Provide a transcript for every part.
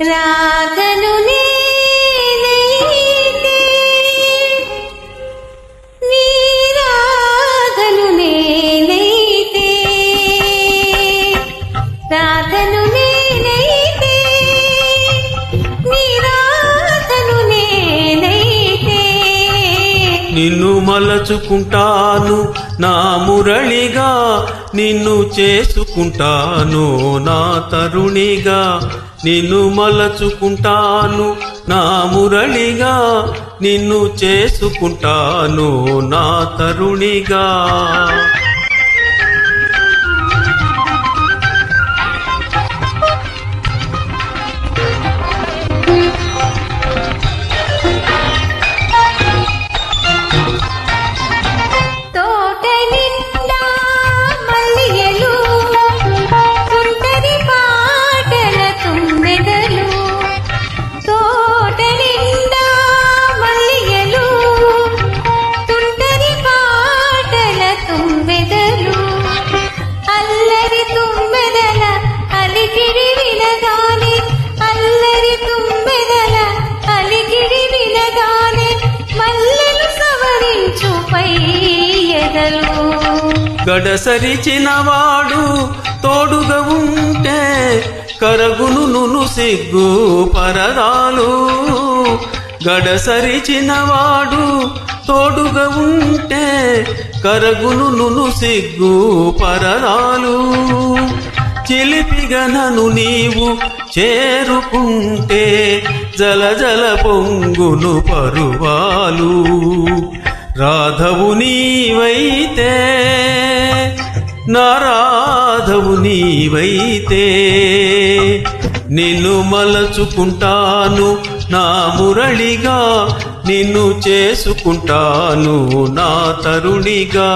రాగను నీరాగను నేనైతే రాధను నేనైతే నీరాధను నిన్ను మలచుకుంటాను నా మురళిగా నిన్ను చేసుకుంటాను నా తరుణిగా. నిన్ను మలచుకుంటాను నా మురళిగా నిన్ను చేసుకుంటాను నా తరుణిగా. తుమ్మెదలు. అల్లరి తుమ్మెదల అలికిడి వినగానే అల్లరి తుమ్మెదల అలికిడి వినగానే మల్లెలు సవరించు పై ఎదలు. గడసరిచినవాడు తోడుగా ఉంటే కరగును నును సిగ్గు పరదాలు గడసరిచినవాడు తోడుగా ఉంటే కరగును నును సిగ్గు పరదాలు చిలిపిగనను నీవు చేరుకుంటే జల జల పొంగును పరువాలు. రాధవు నీవైతే నా రాధవు నీవైతే నిన్ను మలచుకుంటాను నా మురళిగా నిన్ను చేసుకుంటాను నా తరుణిగా.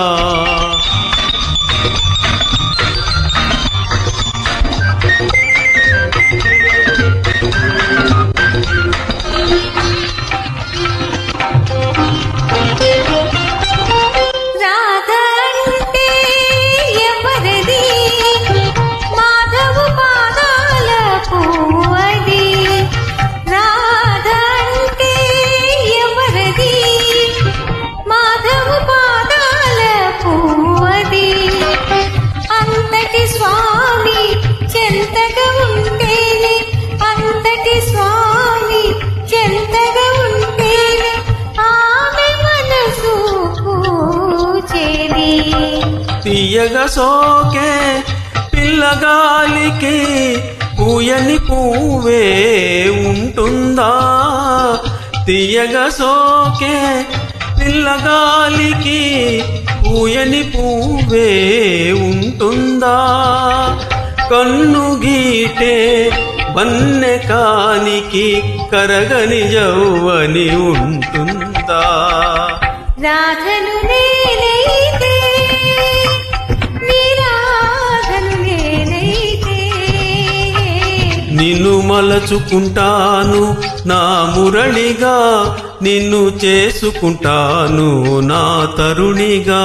తీయగా సోకే పిల్లగాలికి పూయని పువ్వే ఉంటుందా? తీయగా సోకే పిల్లగాలికి పూయని పువ్వే ఉంటుందా? కన్ను గీటే బన్నె కానికి కరగని జౌవని ఉంటుందా? రాధను నేనైతే మలచుకుంటాను నా మురళిగా నిన్ను చేసుకుంటాను నా తరుణిగా.